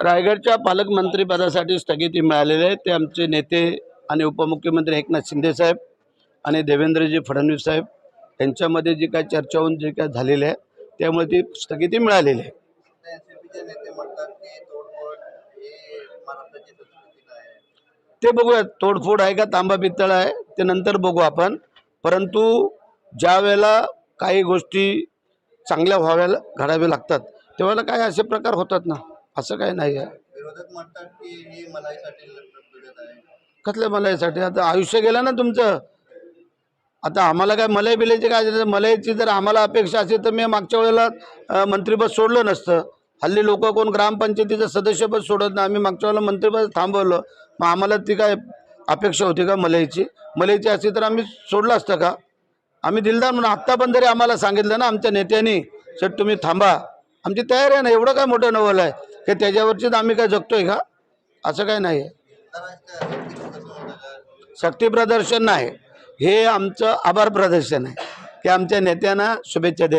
रायगडच्या पालकमंत्रीपदासाठी स्थगिती मिळालेली आहे. ते आमचे नेते आणि उपमुख्यमंत्री एकनाथ शिंदे साहेब आणि देवेंद्रजी फडणवीस साहेब यांच्यामध्ये जी काय चर्चा होऊन जे काय झालेली आहे त्यामुळे ती स्थगिती मिळालेली आहे. ते बघूया तोडफोड आहे का तांबा पितळ आहे ते नंतर बघू आपण. परंतु ज्या वेळेला काही गोष्टी चांगल्या व्हाव्या घडाव्या लागतात तेव्हा काय असे प्रकार होतात ना? असं काही नाही आहे. विरोधक म्हणतात की ही मलाईसाठी भिडत आहे. कसल्या मलाईसाठी? आता आयुष्य गेलं ना तुमचं. आता आम्हाला काय मलई बिलायची काय? मलईची जर आम्हाला अपेक्षा असेल तर मी मागच्या वेळेला मंत्रिपद सोडलं नसतं. हल्ली लोक कोण ग्रामपंचायतीचं सदस्यपद सोडत नाही. आम्ही मागच्या वेळेला मंत्रिपद थांबवलं. मग आम्हाला ती काय अपेक्षा होती का मलईची? मलईची असती तर आम्ही सोडलं असतं का? आम्ही दिलदार म्हणून आत्ता पण तरी आम्हाला सांगितलं ना आमच्या नेत्यांनी सर तुम्ही थांबा. आमची तयारी आहे ना. एवढं काय मोठं नवल आहे. हे त्याच्यावरचीच आम्ही काय जगतोय का? असं काय नाही आहे शक्ती प्रदर्शन नाही. हे आमचं आभार प्रदर्शन आहे. की आमच्या नेत्यांना शुभेच्छा देणे.